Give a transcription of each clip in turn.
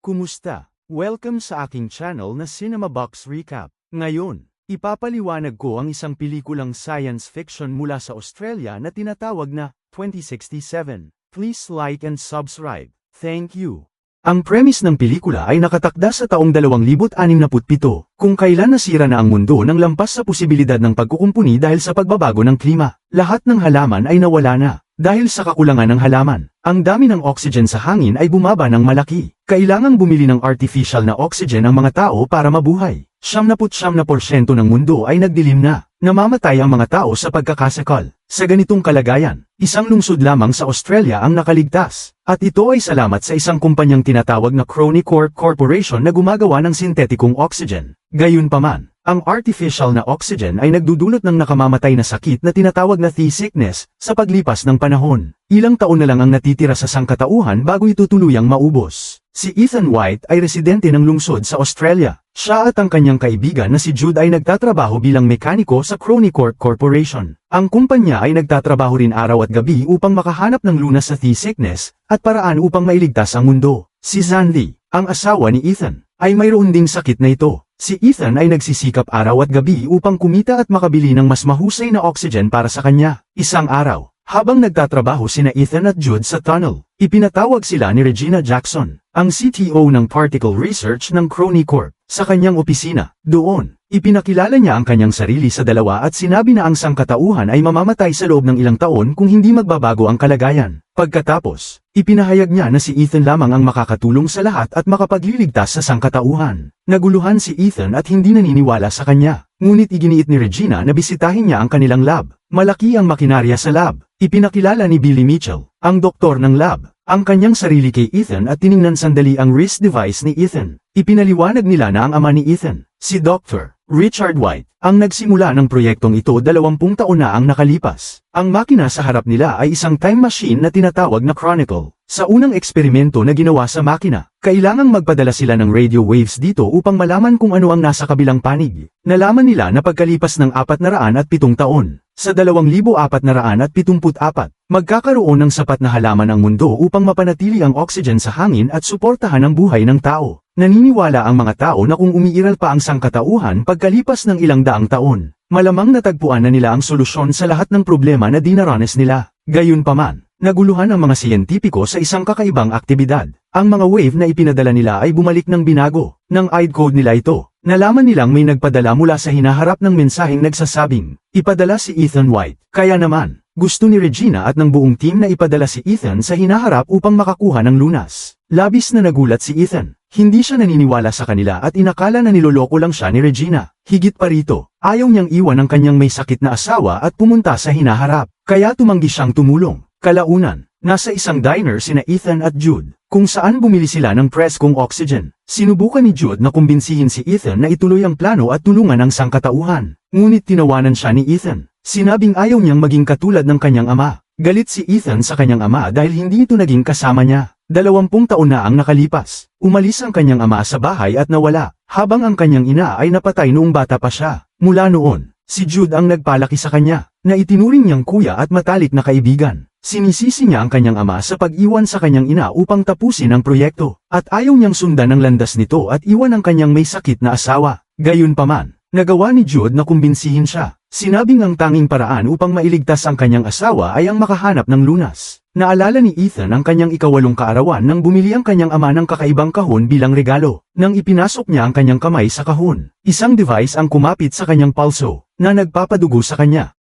Kumusta? Welcome sa aking channel na Cinema Box Recap. Ngayon, ipapaliwanag ko ang isang pelikulang science fiction mula sa Australia na tinatawag na 2067. Please like and subscribe. Thank you. Ang premise ng pelikula ay nakatakda sa taong 2067, kung kailan nasira na ang mundo ng lampas sa posibilidad ng pagkukumpuni dahil sa pagbabago ng klima. Lahat ng halaman ay nawala na, dahil sa kakulangan ng halaman. Ang dami ng oxygen sa hangin ay bumaba ng malaki. Kailangang bumili ng artificial na oxygen ang mga tao para mabuhay. Siyam na porsyento ng mundo ay nagdilim na. Namamatay ang mga tao sa pagkakasakal. Sa ganitong kalagayan, isang lungsod lamang sa Australia ang nakaligtas. At ito ay salamat sa isang kumpanyang tinatawag na Crony Corp Corporation na gumagawa ng sintetikong oxygen. Gayunpaman, ang artificial na oxygen ay nagdudulot ng nakamamatay na sakit na tinatawag na sea sickness sa paglipas ng panahon. Ilang taon na lang ang natitira sa sangkatauhan bago ito tuluyang maubos. Si Ethan White ay residente ng lungsod sa Australia. Siya at ang kanyang kaibigan na si Jude ay nagtatrabaho bilang mekaniko sa Crony Corp Corporation. Ang kumpanya ay nagtatrabaho rin araw at gabi upang makahanap ng lunas sa sea sickness at paraan upang mailigtas ang mundo. Si Zandy, ang asawa ni Ethan, ay mayroon ding sakit na ito. Si Ethan ay nagsisikap araw at gabi upang kumita at makabili ng mas mahusay na oxygen para sa kanya. Isang araw, habang nagtatrabaho sina Ethan at Jude sa tunnel, ipinatawag sila ni Regina Jackson, ang CTO ng Particle Research ng Crony Corp, sa kanyang opisina. Doon, ipinakilala niya ang kanyang sarili sa dalawa at sinabi na ang sangkatauhan ay mamamatay sa loob ng ilang taon kung hindi magbabago ang kalagayan. Pagkatapos, ipinahayag niya na si Ethan lamang ang makakatulong sa lahat at makapagliligtas sa sangkatauhan. Naguluhan si Ethan at hindi naniniwala sa kanya. Ngunit iginiit ni Regina na bisitahin niya ang kanilang lab. Malaki ang makinarya sa lab. Ipinakilala ni Billy Mitchell, ang doktor ng lab, ang kanyang sarili kay Ethan at tiningnan sandali ang wrist device ni Ethan. Ipinaliwanag nila na ang ama ni Ethan, si Dr. Richard White, ang nagsimula ng proyektong ito 20 taon na ang nakalipas. Ang makina sa harap nila ay isang time machine na tinatawag na Chronicle. Sa unang eksperimento na ginawa sa makina, kailangang magpadala sila ng radio waves dito upang malaman kung ano ang nasa kabilang panig. Nalaman nila na pagkalipas ng 407 taon, sa 2474, magkakaroon ng sapat na halaman ang mundo upang mapanatili ang oxygen sa hangin at suportahan ang buhay ng tao. Naniniwala ang mga tao na kung umiiral pa ang sangkatauhan pagkalipas ng ilang daang taon, malamang natagpuan na nila ang solusyon sa lahat ng problema na dinaranas nila. Gayunpaman, naguluhan ang mga siyentipiko sa isang kakaibang aktibidad. Ang mga wave na ipinadala nila ay bumalik ng binago. Nang ID code nila ito, nalaman nilang may nagpadala mula sa hinaharap ng mensaheng nagsasabing, ipadala si Ethan White. Kaya naman, gusto ni Regina at ng buong team na ipadala si Ethan sa hinaharap upang makakuha ng lunas. Labis na nagulat si Ethan. Hindi siya naniniwala sa kanila at inakala na niloloko lang siya ni Regina. Higit pa rito, ayaw niyang iwan ang kanyang may sakit na asawa at pumunta sa hinaharap. Kaya tumanggi siyang tumulong. Kalaunan, nasa isang diner sina Ethan at Jude, kung saan bumili sila ng preskong oxygen. Sinubukan ni Jude na kumbinsihin si Ethan na ituloy ang plano at tulungan ang sangkatauhan. Ngunit tinawanan siya ni Ethan. Sinabing ayaw niyang maging katulad ng kanyang ama. Galit si Ethan sa kanyang ama dahil hindi ito naging kasama niya. Dalawampung taon na ang nakalipas. Umalis ang kanyang ama sa bahay at nawala, habang ang kanyang ina ay napatay noong bata pa siya. Mula noon, si Jude ang nagpalaki sa kanya, na itinuring niyang kuya at matalik na kaibigan. Sinisisi niya ang kanyang ama sa pag-iwan sa kanyang ina upang tapusin ang proyekto, at ayaw niyang sundan ang landas nito at iwan ang kanyang may sakit na asawa. Gayunpaman, nagawa ni Jude na kumbinsihin siya. Sinabing ang tanging paraan upang mailigtas ang kanyang asawa ay ang makahanap ng lunas. Naalala ni Ethan ang kanyang ikawalong kaarawan nang bumili ang kanyang ama ng kakaibang kahon bilang regalo. Nang ipinasok niya ang kanyang kamay sa kahon, isang device ang kumapit sa kanyang pulso, na nagpapadugo sa kanya.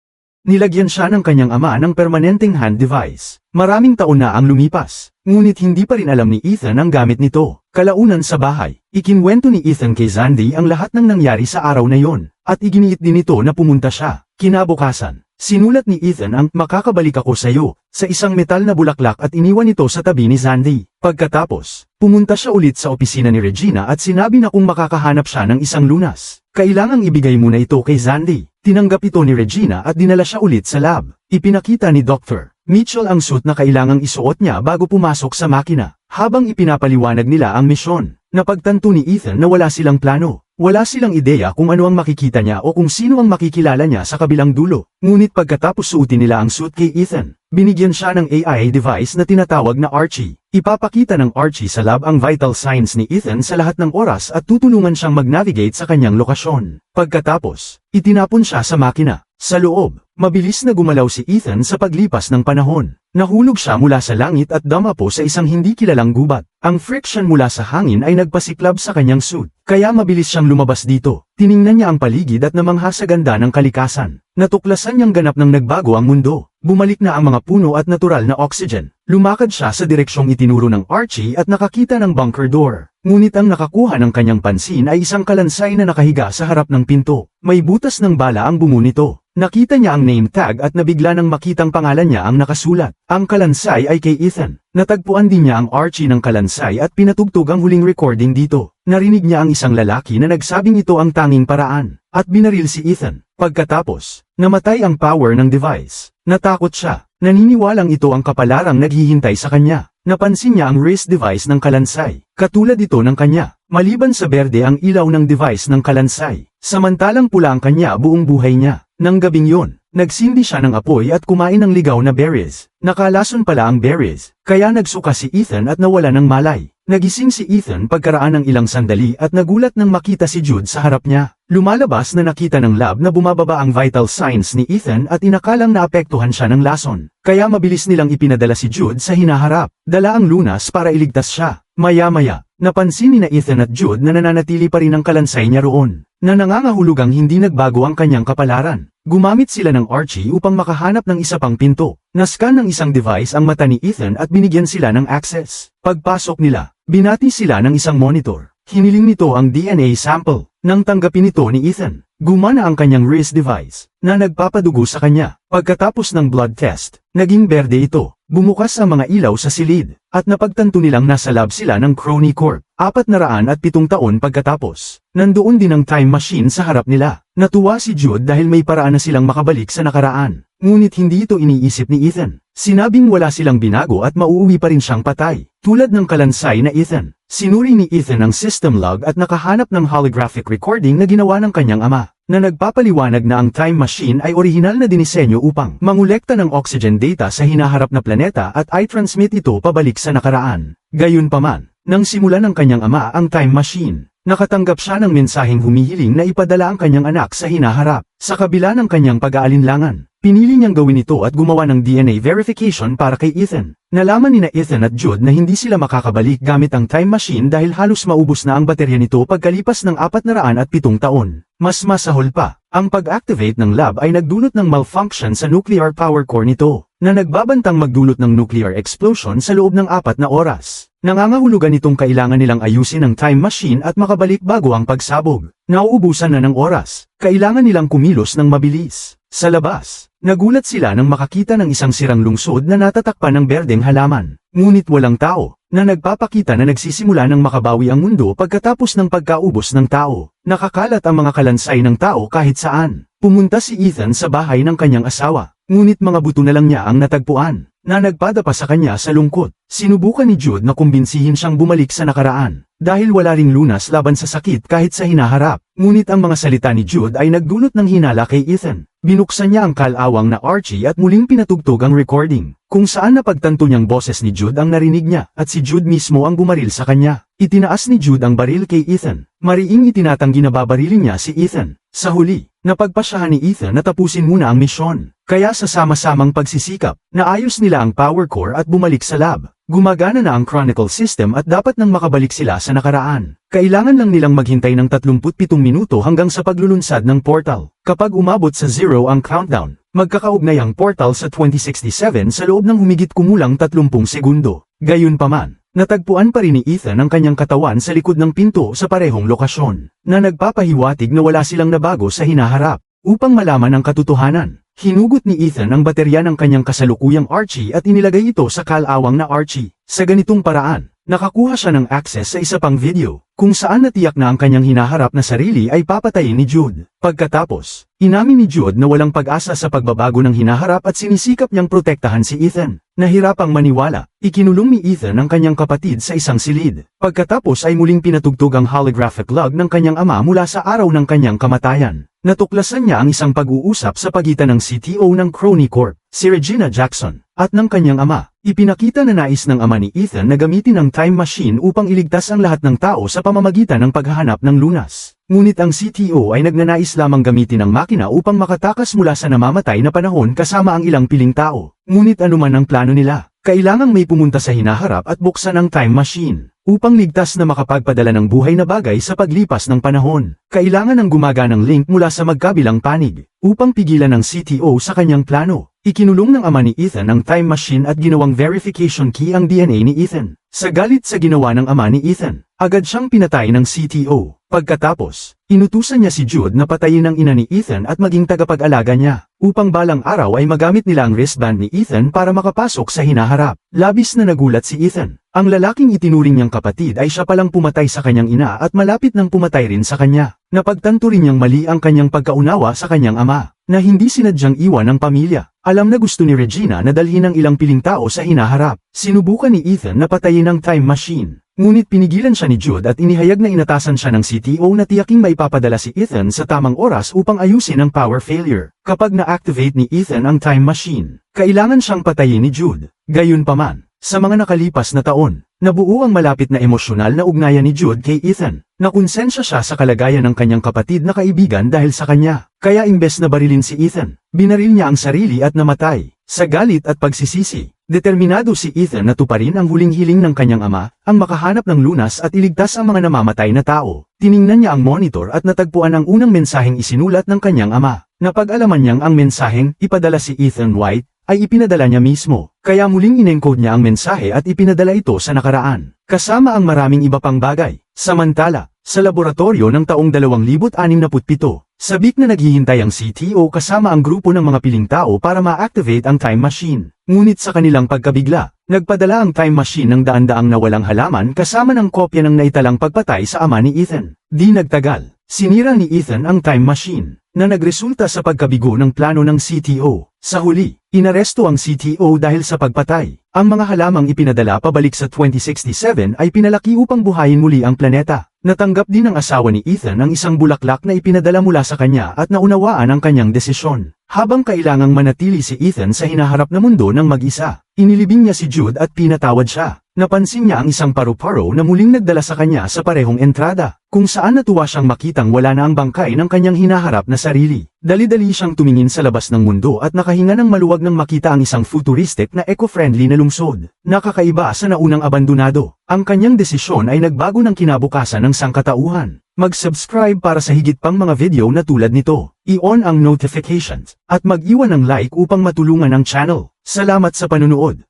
Nilagyan siya ng kanyang ama ng permanenteng hand device. Maraming taon na ang lumipas, ngunit hindi pa rin alam ni Ethan ang gamit nito. Kalaunan sa bahay, ikinwento ni Ethan kay Zandy ang lahat ng nangyari sa araw na yon, at iginiit din ito na pumunta siya. Kinabukasan, sinulat ni Ethan ang makakabalik ako sa iyo, sa isang metal na bulaklak at iniwan ito sa tabi ni Zandy. Pagkatapos, pumunta siya ulit sa opisina ni Regina at sinabi na kung makakahanap siya ng isang lunas, kailangang ibigay muna ito kay Zandy. Tinanggap ito ni Regina at dinala siya ulit sa lab. Ipinakita ni Dr. Mitchell ang suit na kailangang isuot niya bago pumasok sa makina. Habang ipinapaliwanag nila ang misyon, napagtanto ni Ethan na wala silang plano. Wala silang ideya kung ano ang makikita niya o kung sino ang makikilala niya sa kabilang dulo. Ngunit pagkatapos suotin nila ang suit kay Ethan, binigyan siya ng AI device na tinatawag na Archie. Ipapakita ng Archie sa lab ang vital signs ni Ethan sa lahat ng oras at tutulungan siyang mag-navigate sa kanyang lokasyon. Pagkatapos, itinapon siya sa makina. Sa loob, mabilis na gumalaw si Ethan sa paglipas ng panahon. Nahulog siya mula sa langit at damapo sa isang hindi kilalang gubat. Ang friction mula sa hangin ay nagpasiklab sa kanyang suit, kaya mabilis siyang lumabas dito. Tiningnan niya ang paligid at namangha sa ganda ng kalikasan. Natuklasan niyang ganap ng nagbago ang mundo. Bumalik na ang mga puno at natural na oxygen. Lumakad siya sa direksyong itinuro ng Archie at nakakita ng bunker door. Ngunit ang nakakuha ng kanyang pansin ay isang kalansay na nakahiga sa harap ng pinto. May butas ng bala ang bungo nito. Nakita niya ang name tag at nabigla nang makitang pangalan niya ang nakasulat. Ang kalansay ay kay Ethan. Natagpuan din niya ang Archie ng kalansay at pinatugtog ang huling recording dito. Narinig niya ang isang lalaki na nagsabing ito ang tanging paraan, at binaril si Ethan. Pagkatapos, namatay ang power ng device. Natakot siya. Naniniwalang ito ang kapalarang naghihintay sa kanya. Napansin niya ang wrist device ng kalansay. Katulad ito ng kanya. Maliban sa berde ang ilaw ng device ng kalansay. Samantalang pula ang kanya buong buhay niya. Nang gabing yon, nagsindi siya ng apoy at kumain ng ligaw na berries. Nakalason pala ang berries, kaya nagsuka si Ethan at nawala ng malay. Nagising si Ethan pagkaraan ng ilang sandali at nagulat nang makita si Jude sa harap niya. Lumalabas na nakita ng lab na bumababa ang vital signs ni Ethan at inakalang naapektuhan siya ng lason. Kaya mabilis nilang ipinadala si Jude sa hinaharap. Dala ang lunas para iligtas siya. Maya-maya, napansin ni na Ethan at Jude na nananatili pa rin ang kalansay niya roon na nangangahulugang hindi nagbago ang kanyang kapalaran. Gumamit sila ng Archie upang makahanap ng isa pang pinto. Nascan ng isang device ang mata ni Ethan at binigyan sila ng access. Pagpasok nila, binati sila ng isang monitor. Hiniling nito ang DNA sample. Nang tanggapin ito ni Ethan, gumana ang kanyang wrist device na nagpapadugo sa kanya. Pagkatapos ng blood test, naging berde ito. Bumukas ang mga ilaw sa silid, at napagtanto nilang nasa lab sila ng Crony Corp. Apat na raan at pitong taon pagkatapos, nandoon din ang time machine sa harap nila. Natuwa si Jude dahil may paraan na silang makabalik sa nakaraan. Ngunit hindi ito iniisip ni Ethan. Sinabing wala silang binago at mauuwi pa rin siyang patay. Tulad ng kalansay na Ethan, sinuri ni Ethan ang system log at nakahanap ng holographic recording na ginawa ng kanyang ama na nagpapaliwanag na ang time machine ay orihinal na dinisenyo upang mangolekta ng oxygen data sa hinaharap na planeta at i-transmit ito pabalik sa nakaraan. Gayunpaman, nang simulan ng kanyang ama ang time machine, nakatanggap siya ng mensaheng humihiling na ipadala ang kanyang anak sa hinaharap. Sa kabila ng kanyang pag-aalinlangan, pinili niyang gawin ito at gumawa ng DNA verification para kay Ethan. Nalaman ni na Ethan at Jude na hindi sila makakabalik gamit ang time machine dahil halos maubos na ang baterya nito pagkalipas ng 407 taon. Mas masahol pa, ang pag-activate ng lab ay nagdulot ng malfunction sa nuclear power core nito, na nagbabantang magdulot ng nuclear explosion sa loob ng apat na oras. Nangangahulugan itong kailangan nilang ayusin ang time machine at makabalik bago ang pagsabog. Nauubusan na ng oras, kailangan nilang kumilos ng mabilis. Sa labas, nagulat sila nang makakita ng isang sirang lungsod na natatakpan ng berdeng halaman. Ngunit walang tao, na nagpapakita na nagsisimula ng makabawi ang mundo pagkatapos ng pagkaubos ng tao. Nakakalat ang mga kalansay ng tao kahit saan. Pumunta si Ethan sa bahay ng kanyang asawa, ngunit mga buto na lang niya ang natagpuan, na nagpadapa sa kanya sa lungkot. Sinubukan ni Jude na kumbinsihin siyang bumalik sa nakaraan, dahil wala ring lunas laban sa sakit kahit sa hinaharap. Ngunit ang mga salita ni Jude ay nagdulot ng hinala kay Ethan. Binuksan niya ang kalawang na Archie at muling pinatugtog ang recording, kung saan napagtanto niyang boses ni Jude ang narinig niya at si Jude mismo ang bumaril sa kanya. Itinaas ni Jude ang baril kay Ethan. Mariing itinatanggi na babarilin niya si Ethan. Sa huli, napagpasyahan ni Ethan na tapusin muna ang misyon. Kaya sa sama-samang pagsisikap, naayos nila ang power core at bumalik sa lab. Gumagana na ang Chronicle system at dapat nang makabalik sila sa nakaraan. Kailangan lang nilang maghintay ng 37 minuto hanggang sa paglulunsad ng portal. Kapag umabot sa zero ang countdown, magkakaugnay ang portal sa 2067 sa loob ng humigit kumulang 30 segundo. Gayunpaman, natagpuan pa rin ni Ethan ang kanyang katawan sa likod ng pinto sa parehong lokasyon, na nagpapahiwatig na wala silang nabago sa hinaharap. Upang malaman ang katotohanan, Hinugot ni Ethan ang baterya ng kanyang kasalukuyang Archie at inilagay ito sa kalawang na Archie. Sa ganitong paraan, nakakuha siya ng access sa isa pang video, kung saan natiyak na ang kanyang hinaharap na sarili ay papatayin ni Jude. Pagkatapos, inamin ni Jude na walang pag-asa sa pagbabago ng hinaharap at sinisikap niyang protektahan si Ethan. Nahirapang maniwala, ikinulong ni Ethan ang kanyang kapatid sa isang silid. Pagkatapos ay muling pinatugtog ang holographic log ng kanyang ama mula sa araw ng kanyang kamatayan. Natuklasan niya ang isang pag-uusap sa pagitan ng CTO ng Crony Corp, si Regina Jackson, at ng kanyang ama. Ipinakita na nais ng ama ni Ethan na gamitin ang time machine upang iligtas ang lahat ng tao sa pamamagitan ng paghahanap ng lunas. Ngunit ang CTO ay nagnanais lamang gamitin ang makina upang makatakas mula sa namamatay na panahon kasama ang ilang piling tao. Ngunit anuman ang plano nila, kailangang may pumunta sa hinaharap at buksan ang time machine. Upang ligtas na makapagpadala ng buhay na bagay sa paglipas ng panahon, kailangan ng gumaganang link mula sa magkabilang panig, upang pigilan ng CTO sa kanyang plano. Ikinulong ng ama ni Ethan ang time machine at ginawang verification key ang DNA ni Ethan. Sa galit sa ginawa ng ama ni Ethan, agad siyang pinatay ng CTO. Pagkatapos, inutusan niya si Jude na patayin ang ina ni Ethan at maging tagapag-alaga niya, upang balang araw ay magamit nila ang wristband ni Ethan para makapasok sa hinaharap. Labis na nagulat si Ethan. Ang lalaking itinuring niyang kapatid ay siya palang pumatay sa kanyang ina at malapit nang pumatay rin sa kanya. Napagtanto rin niyang mali ang kanyang pagkaunawa sa kanyang ama, na hindi sinadyang iwan ng pamilya. Alam na gusto ni Regina na dalhin ang ilang piling tao sa hinaharap. Sinubukan ni Ethan na patayin ang time machine. Ngunit pinigilan siya ni Jude at inihayag na inatasan siya ng CTO na tiyaking maipapadala si Ethan sa tamang oras upang ayusin ang power failure. Kapag na-activate ni Ethan ang time machine, kailangan siyang patayin ni Jude. Gayunpaman, sa mga nakalipas na taon, nabuo ang malapit na emosyonal na ugnayan ni Jude kay Ethan. Nakonsensya siya sa kalagayan ng kanyang kapatid na kaibigan dahil sa kanya. Kaya imbes na barilin si Ethan, binaril niya ang sarili at namatay. Sa galit at pagsisisi, determinado si Ethan na tuparin ang huling hiling ng kanyang ama, ang makahanap ng lunas at iligtas ang mga namamatay na tao. Tiningnan niya ang monitor at natagpuan ang unang mensaheng isinulat ng kanyang ama. Napag-alaman niyang ang mensaheng ipadala si Ethan White, ay ipinadala niya mismo, kaya muling inencode niya ang mensahe at ipinadala ito sa nakaraan, kasama ang maraming iba pang bagay. Samantala, sa laboratorio ng taong 2067, sabik na naghihintay ang CTO kasama ang grupo ng mga piling tao para ma-activate ang time machine. Ngunit sa kanilang pagkabigla, nagpadala ang time machine ng daan-daang nawalang halaman kasama ng kopya ng naitalang pagpatay sa ama ni Ethan. Di nagtagal, sinira ni Ethan ang time machine, na nagresulta sa pagkabigo ng plano ng CTO. Sa huli, inaresto ang CTO dahil sa pagpatay. Ang mga halamang ipinadala pabalik sa 2067 ay pinalaki upang buhayin muli ang planeta. Natanggap din ng asawa ni Ethan ang isang bulaklak na ipinadala mula sa kanya at naunawaan ang kanyang desisyon. Habang kailangang manatili si Ethan sa hinaharap na mundo ng mag-isa, inilibing niya si Jude at pinatawad siya. Napansin niya ang isang paru-paro na muling nagdala sa kanya sa parehong entrada, kung saan natuwa siyang makitang wala na ang bangkay ng kanyang hinaharap na sarili. Dali-dali siyang tumingin sa labas ng mundo at nakahinga ng maluwag nang makita ang isang futuristic na eco-friendly na lungsod. Nakakaiba sa naunang abandonado. Ang kanyang desisyon ay nagbago ng kinabukasan ng sangkatauhan. Mag-subscribe para sa higit pang mga video na tulad nito. I-on ang notifications at mag-iwan ng like upang matulungan ang channel. Salamat sa panunood.